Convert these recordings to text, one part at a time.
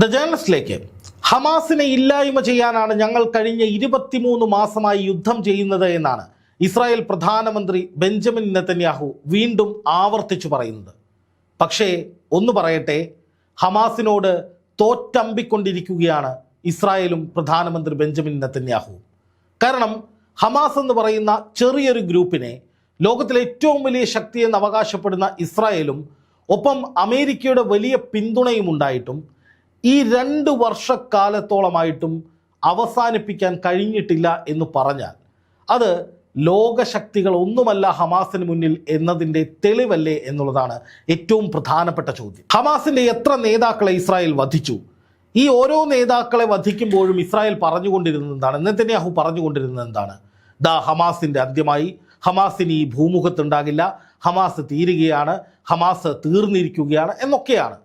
The ജേണലിസ്റ്റിലേക്ക് ഹമാസിനെ ഇല്ലായ്മ ചെയ്യാനാണ് ഞങ്ങൾ കഴിഞ്ഞ ഇരുപത്തിമൂന്ന് മാസമായി യുദ്ധം ചെയ്യുന്നത് എന്നാണ് ഇസ്രായേൽ പ്രധാനമന്ത്രി ബെഞ്ചമിൻ നെത്തന്യാഹു വീണ്ടും ആവർത്തിച്ചു പറയുന്നത്. പക്ഷേ ഒന്ന് പറയട്ടെ ഹമാസിനോട് തോറ്റമ്പിക്കൊണ്ടിരിക്കുകയാണ് ഇസ്രായേലും പ്രധാനമന്ത്രി ബെഞ്ചമിൻ നെതന്യാഹു. കാരണം ഹമാസ് എന്ന് പറയുന്ന ചെറിയൊരു ഗ്രൂപ്പിനെ ലോകത്തിലെ ഏറ്റവും വലിയ ശക്തിയെന്ന് അവകാശപ്പെടുന്ന ഇസ്രായേലും ഒപ്പം അമേരിക്കയുടെ വലിയ പിന്തുണയും ഉണ്ടായിട്ടും ഈ രണ്ട് വർഷക്കാലത്തോളമായിട്ടും അവസാനിപ്പിക്കാൻ കഴിഞ്ഞിട്ടില്ല എന്ന് പറഞ്ഞാൽ അത് ലോകശക്തികൾ ഒന്നുമല്ല ഹമാസിന് മുന്നിൽ എന്നതിന്റെ തെളിവല്ലേ എന്നുള്ളതാണ് ഏറ്റവും പ്രധാനപ്പെട്ട ചോദ്യം. ഹമാസിന്റെ എത്ര നേതാക്കളെ ഇസ്രായേൽ വധിച്ചു? ഈ ഓരോ നേതാക്കളെ വധിക്കുമ്പോഴും ഇസ്രായേൽ പറഞ്ഞുകൊണ്ടിരുന്നത് എന്താണ് നെതന്യാഹു പറഞ്ഞുകൊണ്ടിരുന്നത് എന്താണ് ദാ ഹമാസിന്റെ അന്ത്യമായി. ഹമാസിന് ഈ ഭൂമുഖത്തുണ്ടാകില്ല. ഹമാസ് തീരുകയാണ്. ഹമാസ് തീർന്നിരിക്കുകയാണ് എന്നൊക്കെയാണ്.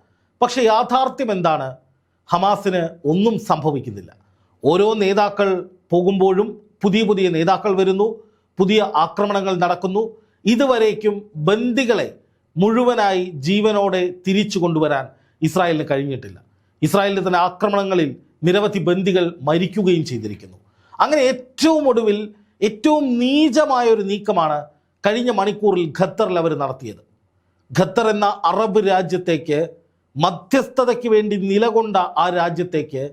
പക്ഷേ യാഥാർത്ഥ്യം എന്താണ്? ഹമാസിന് ഒന്നും സംഭവിക്കുന്നില്ല. ഓരോ നേതാക്കൾ പോകുമ്പോഴും പുതിയ പുതിയ നേതാക്കൾ വരുന്നു പുതിയ ആക്രമണങ്ങൾ നടക്കുന്നു. ഇതുവരേക്കും ബന്ദികളെ മുഴുവനായി ജീവനോടെ തിരിച്ചു കൊണ്ടുവരാൻ ഇസ്രായേലിന് കഴിഞ്ഞിട്ടില്ല. ഇസ്രായേലിന്റെ തന്നെ ആക്രമണങ്ങളിൽ നിരവധി ബന്ദികൾ മരിക്കുകയും ചെയ്തിരിക്കുന്നു. അങ്ങനെ ഏറ്റവും ഒടുവിൽ ഏറ്റവും നീചമായ ഒരു നീക്കമാണ് കഴിഞ്ഞ മണിക്കൂറിൽ ഖത്തറിൽ അവർ നടത്തിയത്. ഖത്തർ എന്ന അറബ് രാജ്യത്തേക്ക് മധ്യസ്ഥതയ്ക്ക് വേണ്ടി നിലകൊണ്ട ആ രാജ്യത്തേക്ക്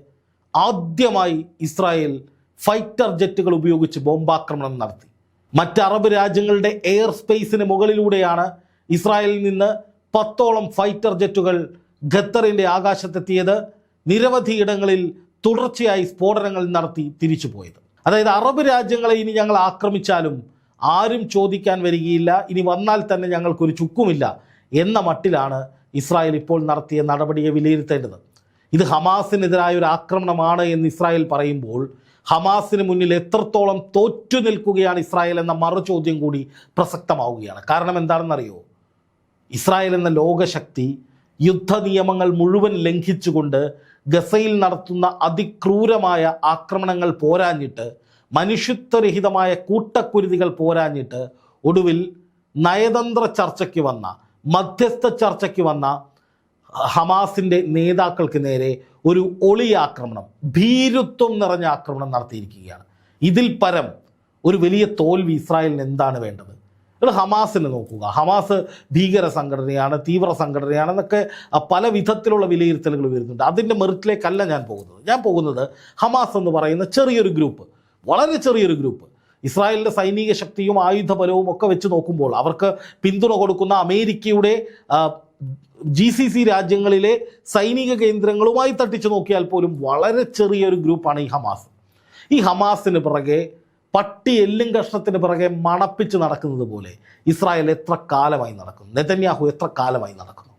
ആദ്യമായി ഇസ്രായേൽ ഫൈറ്റർ ജെറ്റുകൾ ഉപയോഗിച്ച് ബോംബാക്രമണം നടത്തി. മറ്റ് അറബ് രാജ്യങ്ങളുടെ എയർ സ്പേസിന് മുകളിലൂടെയാണ് ഇസ്രായേലിൽ നിന്ന് പത്തോളം ഫൈറ്റർ ജെറ്റുകൾ ഖത്തറിന്റെ ആകാശത്തെത്തിയത്. നിരവധി ഇടങ്ങളിൽ തുടർച്ചയായി സ്ഫോടനങ്ങൾ നടത്തി തിരിച്ചു പോയത് അതായത് അറബ് രാജ്യങ്ങളെ ഇനി ഞങ്ങൾ ആക്രമിച്ചാലും ആരും ചോദിക്കാൻ വരികയില്ല. ഇനി വന്നാൽ തന്നെ ഞങ്ങൾക്കൊരു ചുക്കുമില്ല എന്ന മട്ടിലാണ് ഇസ്രായേൽ ഇപ്പോൾ നടത്തിയ നടപടിയെ വിലയിരുത്തേണ്ടത്. ഇത് ഹമാസിനെതിരായ ഒരു ആക്രമണമാണ് എന്ന് ഇസ്രായേൽ പറയുമ്പോൾ ഹമാസിന് മുന്നിൽ എത്രത്തോളം തോറ്റു നിൽക്കുകയാണ് ഇസ്രായേൽ എന്ന മറു ചോദ്യം കൂടി പ്രസക്തമാവുകയാണ്. കാരണം എന്താണെന്നറിയോ? ഇസ്രായേൽ എന്ന ലോകശക്തി യുദ്ധ നിയമങ്ങൾ മുഴുവൻ ലംഘിച്ചുകൊണ്ട് ഗസയിൽ നടത്തുന്ന അതിക്രൂരമായ ആക്രമണങ്ങൾ പോരാഞ്ഞിട്ട് മനുഷ്യത്വരഹിതമായ കൂട്ടക്കുരുതികൾ പോരാഞ്ഞിട്ട് ഒടുവിൽ നയതന്ത്ര ചർച്ചയ്ക്ക് വന്ന മധ്യസ്ഥ ചർച്ചയ്ക്ക് വന്ന ഹമാസിന്റെ നേതാക്കൾക്ക് നേരെ ഒരു ഒളി ആക്രമണം ഭീരുത്വം നിറഞ്ഞ ആക്രമണം നടത്തിയിരിക്കുകയാണ്. ഇതിൽ പരം ഒരു വലിയ തോൽവി ഇസ്രായേലിന് എന്താണ് വേണ്ടത്? നിങ്ങൾ ഹമാസിനെ നോക്കുക. ഹമാസ് ഭീകര സംഘടനയാണ് തീവ്ര സംഘടനയാണെന്നൊക്കെ പല വിധത്തിലുള്ള വിലയിരുത്തലുകൾ വരുന്നുണ്ട്. അതിന്റെ മെറിറ്റിലേക്കല്ല ഞാൻ പോകുന്നത്. ഞാൻ പോകുന്നത് ഹമാസ് എന്ന് പറയുന്ന ചെറിയൊരു ഗ്രൂപ്പ് വളരെ ചെറിയൊരു ഗ്രൂപ്പ്. ഇസ്രായേലിന്റെ സൈനിക ശക്തിയും ആയുധബലവും ഒക്കെ വെച്ച് നോക്കുമ്പോൾ അവർക്ക് പിന്തുണ കൊടുക്കുന്ന അമേരിക്കയുടെ ജി സി സി രാജ്യങ്ങളിലെ സൈനിക കേന്ദ്രങ്ങളുമായി തട്ടിച്ചു നോക്കിയാൽ പോലും വളരെ ചെറിയൊരു ഗ്രൂപ്പാണ് ഈ ഹമാസ്. ഈ ഹമാസിന് പിറകെ പട്ടി എല്ലും കഷ്ണത്തിന് പിറകെ മണപ്പിച്ച് നടക്കുന്നത് പോലെ ഇസ്രായേൽ എത്ര കാലമായി നടക്കുന്നു? നെതന്യാഹു എത്ര കാലമായി നടക്കുന്നു?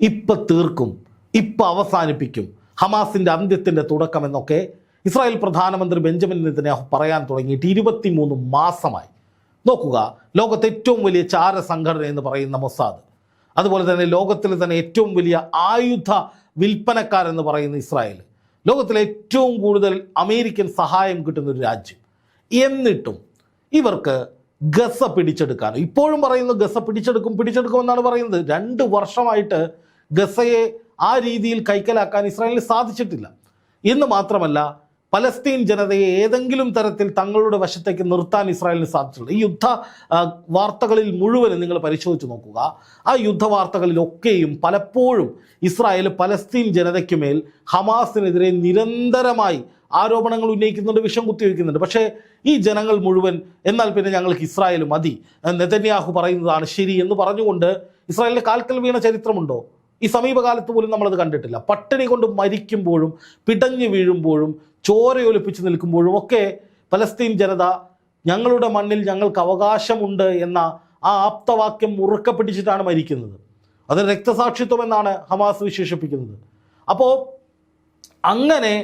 ഇപ്പം തീർക്കും ഇപ്പം അവസാനിപ്പിക്കും ഹമാസിന്റെ അന്ത്യത്തിന്റെ തുടക്കം എന്നൊക്കെ ഇസ്രായേൽ പ്രധാനമന്ത്രി ബെഞ്ചമിൻ നെതന്യാഹു പറയാൻ തുടങ്ങിയിട്ട് ഇരുപത്തിമൂന്ന് മാസമായി. നോക്കുക ലോകത്തെ ഏറ്റവും വലിയ ചാര സംഘടന എന്ന് പറയുന്ന മൊസാദ്. അതുപോലെ തന്നെ ലോകത്തിലെ തന്നെ ഏറ്റവും വലിയ ആയുധ വിൽപ്പനക്കാരെന്ന് പറയുന്ന ഇസ്രായേൽ. ലോകത്തിലെ ഏറ്റവും കൂടുതൽ അമേരിക്കൻ സഹായം കിട്ടുന്ന ഒരു രാജ്യം. എന്നിട്ടും ഇവർക്ക് ഗസ പിടിച്ചെടുക്കാൻ ഇപ്പോഴും പറയുന്നു ഗസ പിടിച്ചെടുക്കും പിടിച്ചെടുക്കുമെന്നാണ് പറയുന്നത്. രണ്ട് വർഷമായിട്ട് ഗസയെ ആ രീതിയിൽ കൈക്കലാക്കാൻ ഇസ്രായേലിന് സാധിച്ചിട്ടില്ല. എന്ന് മാത്രമല്ല പലസ്തീൻ ജനതയെ ഏതെങ്കിലും തരത്തിൽ തങ്ങളുടെ വശത്തേക്ക് നിർത്താൻ ഇസ്രായേലിന് സാധിച്ചിട്ടുണ്ട്. ഈ യുദ്ധ വാർത്തകളിൽ മുഴുവനും നിങ്ങൾ പരിശോധിച്ച് നോക്കുക. ആ യുദ്ധ വാർത്തകളിലൊക്കെയും പലപ്പോഴും ഇസ്രായേൽ പലസ്തീൻ ജനതയ്ക്ക് മേൽ ഹമാസിനെതിരെ നിരന്തരമായി ആരോപണങ്ങൾ ഉന്നയിക്കുന്നുണ്ട് വിഷം കുത്തിവെക്കുന്നുണ്ട് പക്ഷേ ഈ ജനങ്ങൾ മുഴുവൻ എന്നാൽ പിന്നെ ഞങ്ങൾക്ക് ഇസ്രായേൽ മതി. നെതന്യാഹു പറയുന്നതാണ് ശരി എന്ന് പറഞ്ഞുകൊണ്ട് ഇസ്രായേലിന്റെ കാൽക്കൽ വീണ ചരിത്രമുണ്ടോ? ഈ സമീപകാലത്ത് പോലും നമ്മളത് കണ്ടിട്ടില്ല. പട്ടിണി കൊണ്ട് മരിക്കുമ്പോഴും പിടഞ്ഞു വീഴുമ്പോഴും ചോരയൊലിപ്പിച്ച് നിൽക്കുമ്പോഴും ഒക്കെ പലസ്തീൻ ജനത ഞങ്ങളുടെ മണ്ണിൽ ഞങ്ങൾക്ക് അവകാശമുണ്ട് എന്ന ആ ആപ്തവാക്യം ഉറക്കെ പിടിച്ചിട്ടാണ് മരിക്കുന്നത്. അത് രക്തസാക്ഷിത്വം എന്നാണ് ഹമാസ് വിശേഷിപ്പിക്കുന്നത്. അപ്പോൾ അങ്ങനെ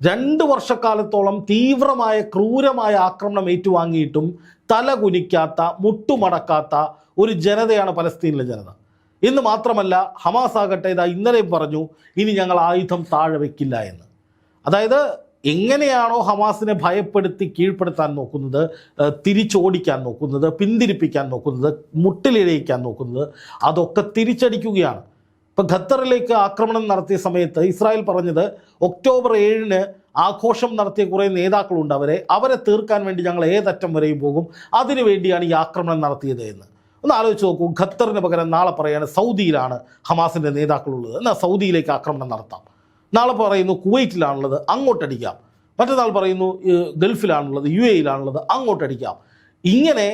രണ്ട് വർഷക്കാലത്തോളം തീവ്രമായ ക്രൂരമായ ആക്രമണം ഏറ്റുവാങ്ങിയിട്ടും തല കുനിക്കാത്ത മുട്ടുമടക്കാത്ത ഒരു ജനതയാണ് പലസ്തീനിലെ ജനത. എന്ന് മാത്രമല്ല ഹമാസ് ആകട്ടെ ഇതാ ഇന്നലെ പറഞ്ഞു ഇനി ഞങ്ങൾ ആയുധം താഴെ വെക്കില്ല എന്ന്. അതായത് എങ്ങനെയാണോ ഹമാസിനെ ഭയപ്പെടുത്തി കീഴ്പ്പെടുത്താൻ നോക്കുന്നത് തിരിച്ചോടിക്കാൻ നോക്കുന്നത് പിന്തിരിപ്പിക്കാൻ നോക്കുന്നത് മുട്ടിലിഴയിക്കാൻ നോക്കുന്നത് അതൊക്കെ തിരിച്ചടിക്കുകയാണ്. ഇപ്പം ഖത്തറിലേക്ക് ആക്രമണം നടത്തിയ സമയത്ത് ഇസ്രായേൽ പറഞ്ഞത് ഒക്ടോബർ ഏഴിന് ആഘോഷം നടത്തിയ കുറേ നേതാക്കളുണ്ട് അവരെ അവരെ തീർക്കാൻ വേണ്ടി ഞങ്ങൾ ഏതറ്റം വരെയും പോകും അതിനു വേണ്ടിയാണ് ഈ ആക്രമണം നടത്തിയത് എന്ന്. ഒന്ന് ആലോചിച്ച് നോക്കൂ ഖത്തറിന് പകരം നാളെ പറയാണ് സൗദിയിലാണ് ഹമാസിന്റെ നേതാക്കളുള്ളത്. എന്നാൽ സൗദിയിലേക്ക് ആക്രമണം നടത്താം. നാളെ പറയുന്നു കുവൈറ്റിലാണുള്ളത് അങ്ങോട്ടടിക്കാം. മറ്റന്നാൾ പറയുന്നു ഗൾഫിലാണുള്ളത് യു എയിലാണുള്ളത് അങ്ങോട്ടടിക്കാം. ഇങ്ങനെ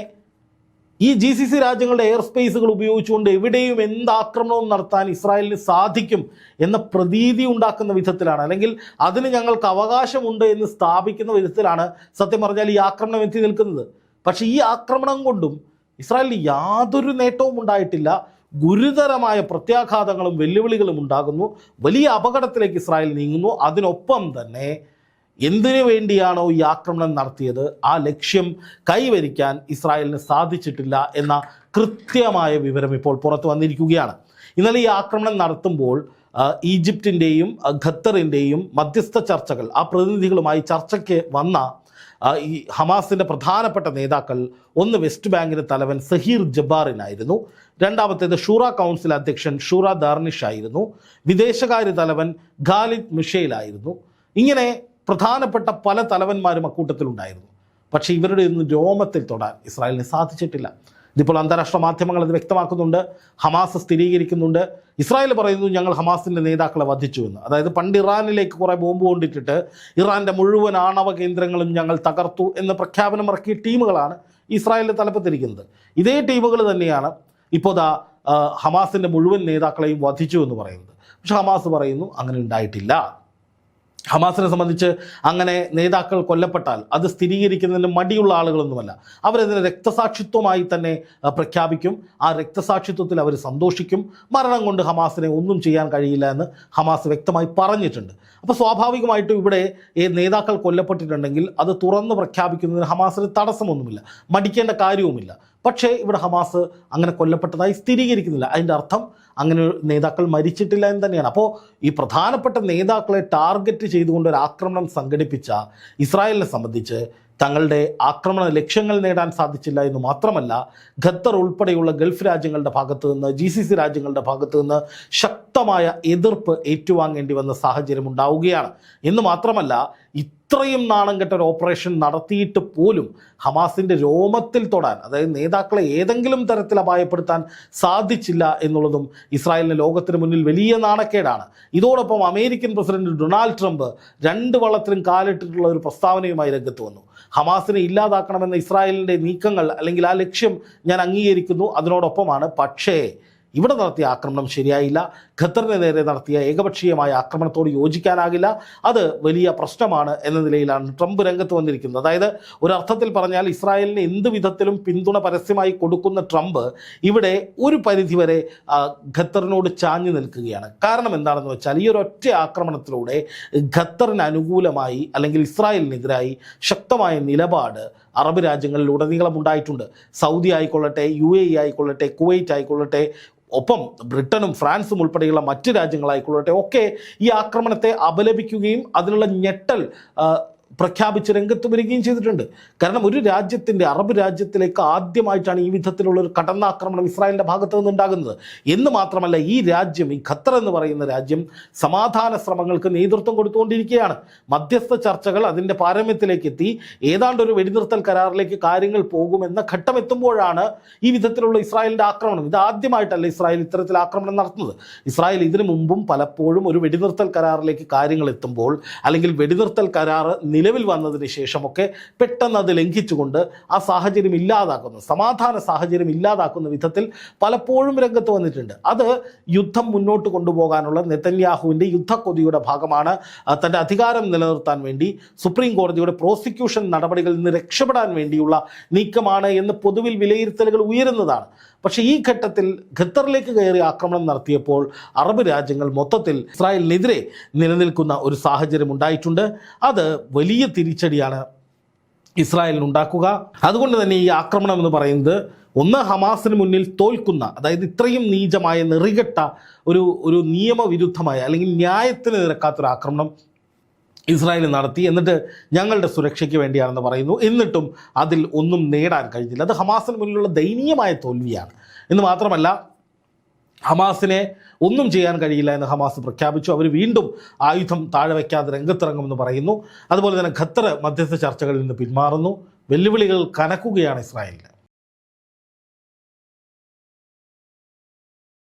ഈ ജി സി സി രാജ്യങ്ങളുടെ എയർ സ്പേസുകൾ ഉപയോഗിച്ചുകൊണ്ട് എവിടെയും എന്ത് ആക്രമണവും നടത്താൻ ഇസ്രായേലിന് സാധിക്കും എന്ന പ്രതീതി ഉണ്ടാക്കുന്ന വിധത്തിലാണ്. അല്ലെങ്കിൽ അതിന് ഞങ്ങൾക്ക് അവകാശമുണ്ട് എന്ന് സ്ഥാപിക്കുന്ന വിധത്തിലാണ് സത്യം പറഞ്ഞാൽ ഈ ആക്രമണം എത്തി നിൽക്കുന്നത്. പക്ഷേ ഈ ആക്രമണം കൊണ്ടും ഇസ്രായേലിന് യാതൊരു നേട്ടവും ഉണ്ടായിട്ടില്ല. ഗുരുതരമായ പ്രത്യാഘാതങ്ങളും വെല്ലുവിളികളും ഉണ്ടാകുന്നു. വലിയ അപകടത്തിലേക്ക് ഇസ്രായേൽ നീങ്ങുന്നു. അതിനൊപ്പം തന്നെ എന്തിനു വേണ്ടിയാണോ ഈ ആക്രമണം നടത്തിയത്? ആ ലക്ഷ്യം കൈവരിക്കാൻ ഇസ്രായേലിന് സാധിച്ചിട്ടില്ല എന്ന കൃത്യമായ വിവരം ഇപ്പോൾ പുറത്തു വന്നിരിക്കുകയാണ്. ഇന്നലെ ഈ ആക്രമണം നടത്തുമ്പോൾ ഈജിപ്തിന്റെയും ഖത്തറിന്റെയും മധ്യസ്ഥ ചർച്ചകൾ ആ പ്രതിനിധികളുമായി ചർച്ചയ്ക്ക് വന്ന ഈ ഹമാസിന്റെ പ്രധാനപ്പെട്ട നേതാക്കൾ ഒന്ന് വെസ്റ്റ് ബാങ്കിന്റെ തലവൻ സഹീർ ജബ്ബാറിനായിരുന്നു. രണ്ടാമത്തേത് ഷൂറ കൗൺസിൽ അധ്യക്ഷൻ ഷൂറ ദാർണിഷ് ആയിരുന്നു വിദേശകാര്യ തലവൻ ഖാലിദ് മിഷേലായിരുന്നു. ഇങ്ങനെ പ്രധാനപ്പെട്ട പല തലവന്മാരും അക്കൂട്ടത്തിലുണ്ടായിരുന്നു. പക്ഷേ ഇവരുടെ ഒന്നും രോമത്തിൽ തൊടാൻ ഇസ്രായേലിന് സാധിച്ചിട്ടില്ല. ഇതിപ്പോൾ അന്താരാഷ്ട്ര മാധ്യമങ്ങൾ അത് വ്യക്തമാക്കുന്നുണ്ട്. ഹമാസ് സ്ഥിരീകരിക്കുന്നുണ്ട്. ഇസ്രായേൽ പറയുന്നു ഞങ്ങൾ ഹമാസിന്റെ നേതാക്കളെ വധിച്ചു എന്ന്. അതായത് പണ്ട് ഇറാനിലേക്ക് കുറേ ബോംബ് കൊണ്ടിട്ടിട്ട് ഇറാന്റെ മുഴുവൻ ആണവ കേന്ദ്രങ്ങളും ഞങ്ങൾ തകർത്തു എന്ന് പ്രഖ്യാപനം ഇറക്കിയ ടീമുകളാണ് ഇസ്രായേലിന്റെ തലപ്പത്തിരിക്കുന്നത്. ഇതേ ടീമുകൾ തന്നെയാണ് ഇപ്പോൾ ദാ ഹമാസിന്റെ മുഴുവൻ നേതാക്കളെയും വധിച്ചു എന്ന് പറയുന്നത്. പക്ഷെ ഹമാസ് പറയുന്നു അങ്ങനെ ഉണ്ടായിട്ടില്ല. ഹമാസിനെ സംബന്ധിച്ച് അങ്ങനെ നേതാക്കൾ കൊല്ലപ്പെട്ടാൽ അത് സ്ഥിരീകരിക്കുന്നതിന് മടിയുള്ള ആളുകളൊന്നുമല്ല. അവരതിനെ രക്തസാക്ഷിത്വമായി തന്നെ പ്രഖ്യാപിക്കും. ആ രക്തസാക്ഷിത്വത്തിൽ അവർ സന്തോഷിക്കും. മരണം കൊണ്ട് ഹമാസിനെ ഒന്നും ചെയ്യാൻ കഴിയില്ല എന്ന് ഹമാസ് വ്യക്തമായി പറഞ്ഞിട്ടുണ്ട്. അപ്പോൾ സ്വാഭാവികമായിട്ടും ഇവിടെ ഈ നേതാക്കൾ കൊല്ലപ്പെട്ടിട്ടുണ്ടെങ്കിൽ അത് തുറന്ന് പ്രഖ്യാപിക്കുന്നതിന് ഹമാസിന് തടസ്സമൊന്നുമില്ല. മടിക്കേണ്ട കാര്യവുമില്ല. പക്ഷേ ഇവിടെ ഹമാസ് അങ്ങനെ കൊല്ലപ്പെട്ടതായി സ്ഥിരീകരിക്കുന്നില്ല. അതിന്റെ അർത്ഥം അങ്ങനെ നേതാക്കൾ മരിച്ചിട്ടില്ല എന്ന് തന്നെയാണ്. അപ്പോൾ ഈ പ്രധാനപ്പെട്ട നേതാക്കളെ ടാർഗറ്റ് ചെയ്തുകൊണ്ട് ഒരു ആക്രമണം സംഘടിപ്പിച്ച ഇസ്രായേലിനെ സംബന്ധിച്ച് തങ്ങളുടെ ആക്രമണ ലക്ഷ്യങ്ങൾ നേടാൻ സാധിച്ചില്ല എന്ന് മാത്രമല്ല ഖത്തർ ഉൾപ്പെടെയുള്ള ഗൾഫ് രാജ്യങ്ങളുടെ ഭാഗത്തു നിന്ന് ജി സി സി രാജ്യങ്ങളുടെ ഭാഗത്തു നിന്ന് ശക്തമായ എതിർപ്പ് ഏറ്റുവാങ്ങേണ്ടി വന്ന സാഹചര്യം ഉണ്ടാവുകയാണ്. എന്ന് മാത്രമല്ല ഇത്രയും നാണം കെട്ട ഒരു ഓപ്പറേഷൻ നടത്തിയിട്ട് പോലും ഹമാസിന്റെ രോമത്തിൽ തൊടാൻ അതായത് നേതാക്കളെ ഏതെങ്കിലും തരത്തിൽ അപായപ്പെടുത്താൻ സാധിച്ചില്ല എന്നുള്ളതും ഇസ്രായേലിന് ലോകത്തിന് മുന്നിൽ വലിയ നാണക്കേടാണ്. ഇതോടൊപ്പം അമേരിക്കൻ പ്രസിഡന്റ് ഡൊണാൾഡ് ട്രംപ് രണ്ട് വള്ളത്തിലും കാലിട്ടിട്ടുള്ള ഒരു പ്രസ്താവനയുമായി രംഗത്ത് വന്നു. ഹമാസിനെ ഇല്ലാതാക്കണമെന്ന ഇസ്രായേലിന്റെ നീക്കങ്ങൾ അല്ലെങ്കിൽ ആ ലക്ഷ്യം ഞാൻ അംഗീകരിക്കുന്നു. അതിനോടൊപ്പമാണ് പക്ഷേ ഇവിടെ നടത്തിയ ആക്രമണം ശരിയായില്ല. ഖത്തറിന് നേരെ നടത്തിയ ഏകപക്ഷീയമായ ആക്രമണത്തോട് യോജിക്കാനാകില്ല. അത് വലിയ പ്രശ്നമാണ് എന്ന നിലയിലാണ് ട്രംപ് രംഗത്ത് വന്നിരിക്കുന്നത്. അതായത് ഒരർത്ഥത്തിൽ പറഞ്ഞാൽ ഇസ്രായേലിന് എന്ത് വിധത്തിലും പിന്തുണ പരസ്യമായി കൊടുക്കുന്ന ട്രംപ് ഇവിടെ ഒരു പരിധിവരെ ഖത്തറിനോട് ചാഞ്ഞു നിൽക്കുകയാണ്. കാരണം എന്താണെന്ന് വെച്ചാൽ ഈ ഒരു ഒറ്റ ആക്രമണത്തിലൂടെ ഖത്തറിന് അനുകൂലമായി അല്ലെങ്കിൽ ഇസ്രായേലിനെതിരായി ശക്തമായ നിലപാട് അറബ് രാജ്യങ്ങളിൽ ഉടനീളം ഉണ്ടായിട്ടുണ്ട്. സൗദി ആയിക്കൊള്ളട്ടെ യു എ ആയിക്കൊള്ളട്ടെ കുവൈറ്റ് ആയിക്കൊള്ളട്ടെ ഒപ്പം ബ്രിട്ടനും ഫ്രാൻസും ഉൾപ്പെടെയുള്ള മറ്റ് രാജ്യങ്ങളായിക്കൊള്ളട്ടെ ഒക്കെ ഈ ആക്രമണത്തെ അപലപിക്കുകയും അതിനുള്ള ഞെട്ടൽ പ്രഖ്യാപിച്ച് രംഗത്ത് വരികയും ചെയ്തിട്ടുണ്ട്. കാരണം ഒരു രാജ്യത്തിന്റെ അറബ് രാജ്യത്തിലേക്ക് ആദ്യമായിട്ടാണ് ഈ വിധത്തിലുള്ള ഒരു കടന്നാക്രമണം ഇസ്രായേലിന്റെ ഭാഗത്ത് നിന്നുണ്ടാകുന്നത്. എന്ന് മാത്രമല്ല ഈ രാജ്യം ഈ ഖത്തർ എന്ന് പറയുന്ന രാജ്യം സമാധാന ശ്രമങ്ങൾക്ക് നേതൃത്വം കൊടുത്തുകൊണ്ടിരിക്കുകയാണ്. മധ്യസ്ഥ ചർച്ചകൾ അതിന്റെ പാരമ്യത്തിലേക്ക് എത്തി. ഏതാണ്ട് ഒരു വെടിനിർത്തൽ കരാറിലേക്ക് കാര്യങ്ങൾ പോകുമെന്ന ഘട്ടം എത്തുമ്പോഴാണ് ഈ വിധത്തിലുള്ള ഇസ്രായേലിന്റെ ആക്രമണം. ഇത് ആദ്യമായിട്ടല്ല ഇസ്രായേൽ ഇത്തരത്തിൽ ആക്രമണം നടത്തുന്നത്. ഇസ്രായേൽ ഇതിനു മുമ്പും പലപ്പോഴും ഒരു വെടിനിർത്തൽ കരാറിലേക്ക് കാര്യങ്ങൾ എത്തുമ്പോൾ അല്ലെങ്കിൽ വെടിനിർത്തൽ കരാർ നിലവിൽ വന്നതിന് ശേഷമൊക്കെ പെട്ടെന്ന് അത് ലംഘിച്ചുകൊണ്ട് ആ സാഹചര്യം ഇല്ലാതാക്കുന്നു. സമാധാന സാഹചര്യം ഇല്ലാതാക്കുന്ന വിധത്തിൽ പലപ്പോഴും രംഗത്ത് വന്നിട്ടുണ്ട്. അത് യുദ്ധം മുന്നോട്ട് കൊണ്ടുപോകാനുള്ള നെതന്യാഹുവിന്റെ യുദ്ധക്കൊതിയുടെ ഭാഗമാണ് തന്റെ അധികാരം നിലനിർത്താൻ വേണ്ടി സുപ്രീം കോടതിയുടെ പ്രോസിക്യൂഷൻ നടപടികളിൽ നിന്ന് രക്ഷപ്പെടാൻ വേണ്ടിയുള്ള നീക്കമാണ് എന്ന് പൊതുവിൽ വിലയിരുത്തലുകൾ ഉയരുന്നതാണ്. പക്ഷേ ഈ ഘട്ടത്തിൽ ഖത്തറിലേക്ക് കയറി ആക്രമണം നടത്തിയപ്പോൾ അറബ് രാജ്യങ്ങൾ മൊത്തത്തിൽ ഇസ്രായേലിനെതിരെ നിലനിൽക്കുന്ന ഒരു സാഹചര്യം ഉണ്ടായിട്ടുണ്ട്. അത് വലിയ തിരിച്ചടിയാണ് ഇസ്രായേലിന് ഉണ്ടാക്കുക. അതുകൊണ്ട് തന്നെ ഈ ആക്രമണം എന്ന് പറയുന്നത് ഒന്ന് ഹമാസിന് മുന്നിൽ തോൽക്കുന്ന അതായത് ഇത്രയും നീചമായ നെറികെട്ട ഒരു ഒരു നിയമവിരുദ്ധമായ അല്ലെങ്കിൽ ന്യായത്തിന് നിരക്കാത്തൊരു ആക്രമണം ഇസ്രായേൽ നടത്തി എന്നിട്ട് ഞങ്ങളുടെ സുരക്ഷയ്ക്ക് വേണ്ടിയാണെന്ന് പറയുന്നു. എന്നിട്ടും അതിൽ ഒന്നും നേടാൻ കഴിഞ്ഞില്ല. അത് ഹമാസിന് മുന്നിലുള്ള ദയനീയമായ തോൽവിയാണ്. എന്ന് മാത്രമല്ല ഹമാസിനെ ഒന്നും ചെയ്യാൻ കഴിയില്ല എന്ന് ഹമാസ് പ്രഖ്യാപിച്ചു. അവർ വീണ്ടും ആയുധം താഴെ വയ്ക്കാതെ രംഗത്തിറങ്ങുമെന്ന് പറയുന്നു. അതുപോലെ തന്നെ ഖത്തർ മധ്യസ്ഥ ചർച്ചകളിൽ നിന്ന് പിന്മാറുന്നു. വെല്ലുവിളികൾ കനക്കുകയാണ് ഇസ്രായേലിന്.